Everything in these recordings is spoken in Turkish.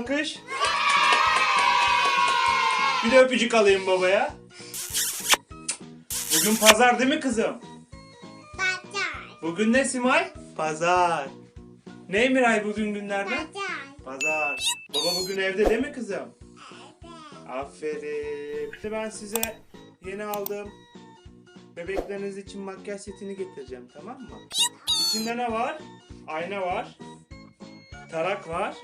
alkış. Bir de öpücük alayım babaya. Bugün pazar değil mi kızım? Pazar. Bugün ne Simay? Pazar. Ne Miray bugün günlerden? Pazar. Pazar. Baba bugün evde değil mi kızım? Evet. Aferin. Şimdi ben size yeni aldığım bebekleriniz için makyaj setini getireceğim tamam mı? İçinde ne var? Ayna var. Tarak var.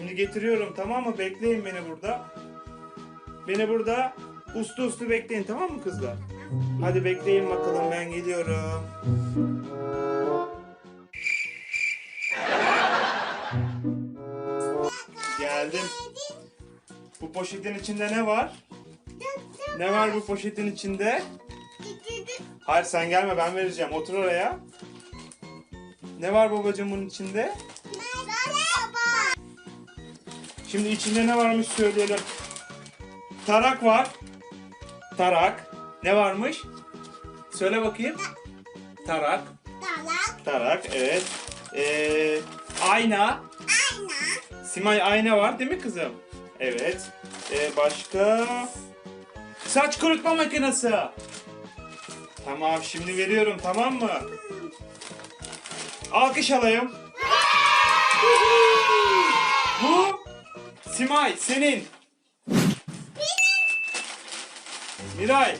Şimdi getiriyorum tamam mı? Bekleyin beni burada. Beni burada uslu uslu bekleyin tamam mı kızlar? Hadi bekleyin bakalım ben geliyorum. Geldim. Bu poşetin içinde ne var? Ne var bu poşetin içinde? Hayır sen gelme ben vereceğim. Otur oraya. Ne var babacığım bunun içinde? Şimdi içinde ne varmış söyleyelim. Tarak var. Tarak. Ne varmış? Söyle bakayım. Tarak. Dalak. Tarak evet. Ee, ayna. Ayna. Simay ayna var değil mi kızım? Evet. Ee, başka? Saç kurutma makinesi. Tamam şimdi veriyorum tamam mı? Alkış alayım. Simay senin. Miray.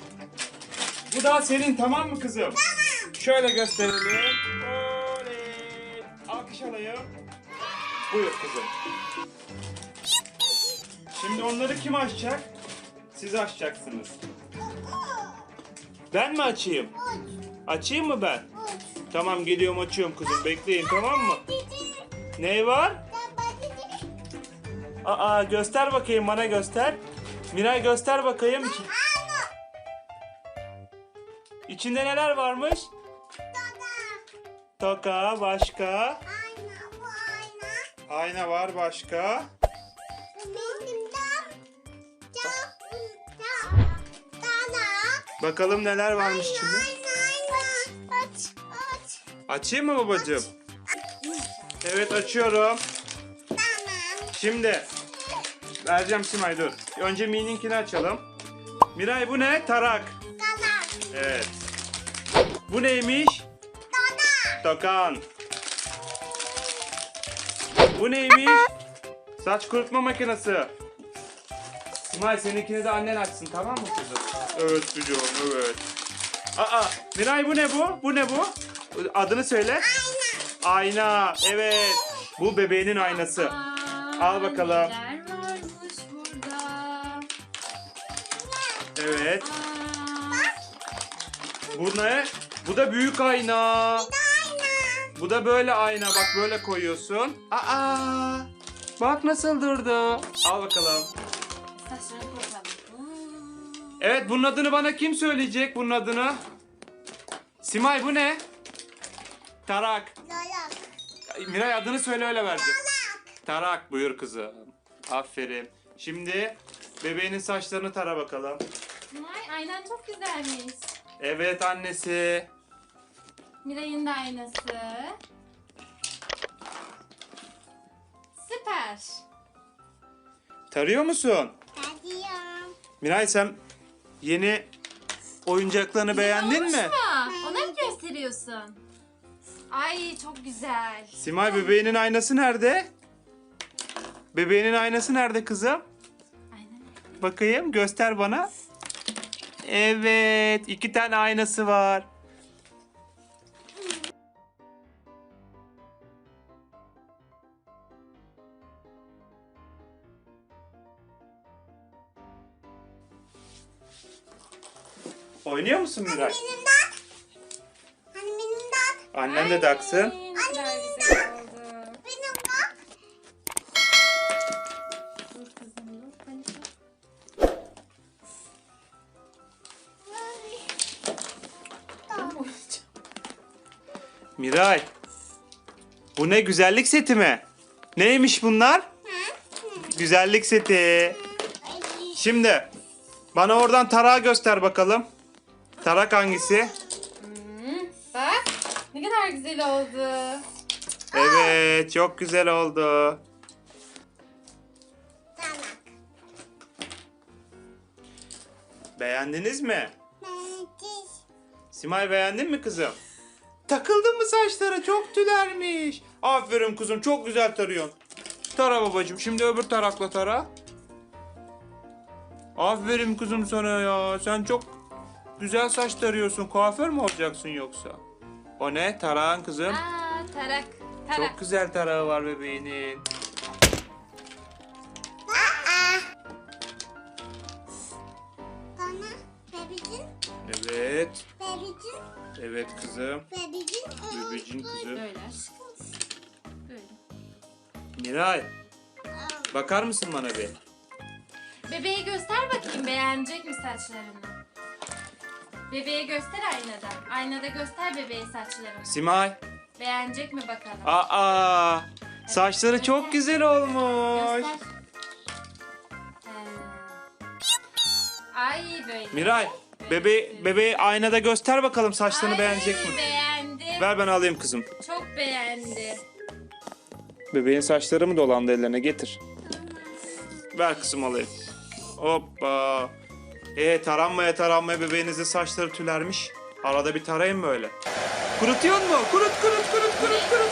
Bu da senin tamam mı kızım? Tamam. Şöyle gösterelim. Oley. Alkış alayım. Buyur kızım. Şimdi onları kim açacak? Siz açacaksınız. Ben mi açayım? Açayım mı ben? Tamam geliyorum açıyorum kızım. Bekleyin tamam mı? Ne var? Aa göster bakayım bana göster. Miray göster bakayım. İçi- İçinde neler varmış? Toka başka. Ayna. Bu ayna. Ayna var başka. Bakalım neler varmış içinde. Açayım mı babacığım? Evet açıyorum. Tamam. Şimdi vereceğim Simay dur. Önce Mi'ninkini açalım. Miray bu ne? Tarak. Dalak. Evet. Bu neymiş? Dalak. Tokan. Bu neymiş? Saç kurutma makinesi. Simay seninkini de annen açsın tamam mı kızım? Evet çocuğum evet. Aa Miray bu ne bu? Bu ne bu? Adını söyle. Ayna. Ayna. Evet. Bu bebeğinin aynası. Al bakalım. Evet. Bu ne? Bu da büyük ayna. Ayna. Bu da böyle ayna. Bak böyle koyuyorsun. Aa! Bak nasıl durdu. Al bakalım. Evet bunun adını bana kim söyleyecek bunun adını? Simay bu ne? Tarak. Dalak. Miray adını söyle öyle vereceğim. Tarak buyur kızım. Aferin. Şimdi bebeğinin saçlarını tara bakalım. Vay aynan çok güzelmiş. Evet annesi. Miray'ın da aynası. Süper. Tarıyor musun? Hadiyorum. Miray sen yeni oyuncaklarını beğendin mi? mu? Ona mı gösteriyorsun? Ay çok güzel. Simay bebeğinin aynası nerede? Bebeğinin aynası nerede kızım? Aynen. Bakayım göster bana. Evet iki tane aynası var. Oynuyor musun Miray? Benim de. Hani benim de. Annen de taksın. Miray. Bu ne güzellik seti mi? Neymiş bunlar? Güzellik seti. Şimdi bana oradan tarağı göster bakalım. Tarak hangisi? Bak ne kadar güzel oldu. Evet çok güzel oldu. Beğendiniz mi? Beğendim. Simay beğendin mi kızım? Takıldın mı saçları? Çok tülermiş. Aferin kızım çok güzel tarıyorsun. Tara babacığım şimdi öbür tarakla tara. Aferin kızım sana ya. Sen çok güzel saç tarıyorsun. Kuaför mü olacaksın yoksa? O ne? Tarağın kızım. Aa tarak. Tarak. Çok güzel tarağı var bebeğinin. Bana Evet. bebicin, Evet kızım. bebicin. Bebecin kızım. Böyle. Böyle. Miray. Bakar mısın bana bir? Bebeğe göster bakayım beğenecek mi saçlarını? Bebeğe göster aynada. Aynada göster bebeğe saçlarını. Simay. Beğenecek mi bakalım? Aa, saçları çok güzel olmuş. Göster. Ee, Ay böyle. Miray, bebe bebeği aynada göster bakalım saçlarını Ay, beğenecek mi? Beğendi. Ver ben alayım kızım. Çok beğendi. Bebeğin saçları mı dolandı ellerine getir. Ver kızım alayım. Hoppa. Ee taranmaya taranmaya bebeğinizin saçları tülermiş. Arada bir tarayın böyle. Kurutuyor mu? Kurut kurut kurut kurut kurut.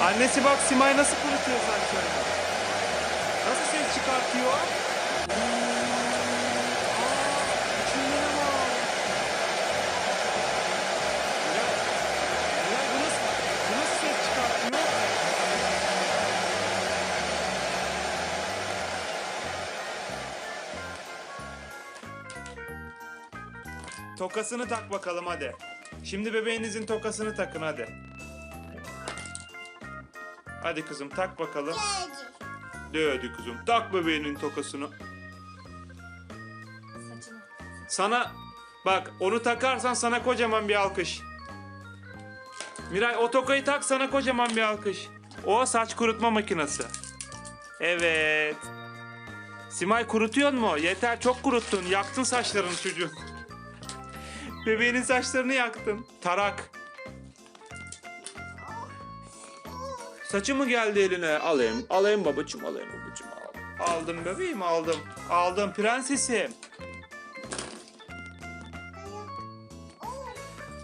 Annesi bak Simay nasıl kurutuyor saçlarını. Nasıl ses çıkartıyor? Tokasını tak bakalım hadi. Şimdi bebeğinizin tokasını takın hadi. Hadi kızım tak bakalım. De hadi kızım tak bebeğinin tokasını. Saçını. Sana bak onu takarsan sana kocaman bir alkış. Miray o tokayı tak sana kocaman bir alkış. O saç kurutma makinesi. Evet. Simay kurutuyor mu? Yeter çok kuruttun. Yaktın saçlarını çocuğun. Bebeğinin saçlarını yaktın. Tarak. Saçı mı geldi eline? Alayım. Alayım babacığım. Alayım babacığım. Al. Aldım bebeğim aldım. Aldım prensesim.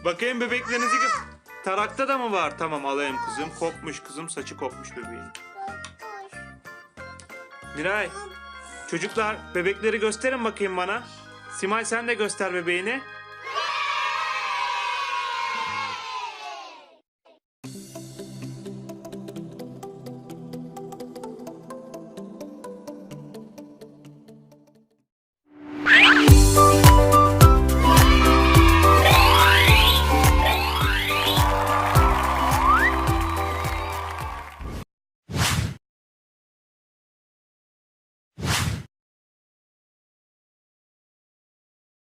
Bakayım bebeklerinizi Tarakta da mı var? Tamam alayım kızım. Kopmuş kızım. Saçı kopmuş bebeğin. Miray. Çocuklar bebekleri gösterin bakayım bana. Simay sen de göster bebeğini.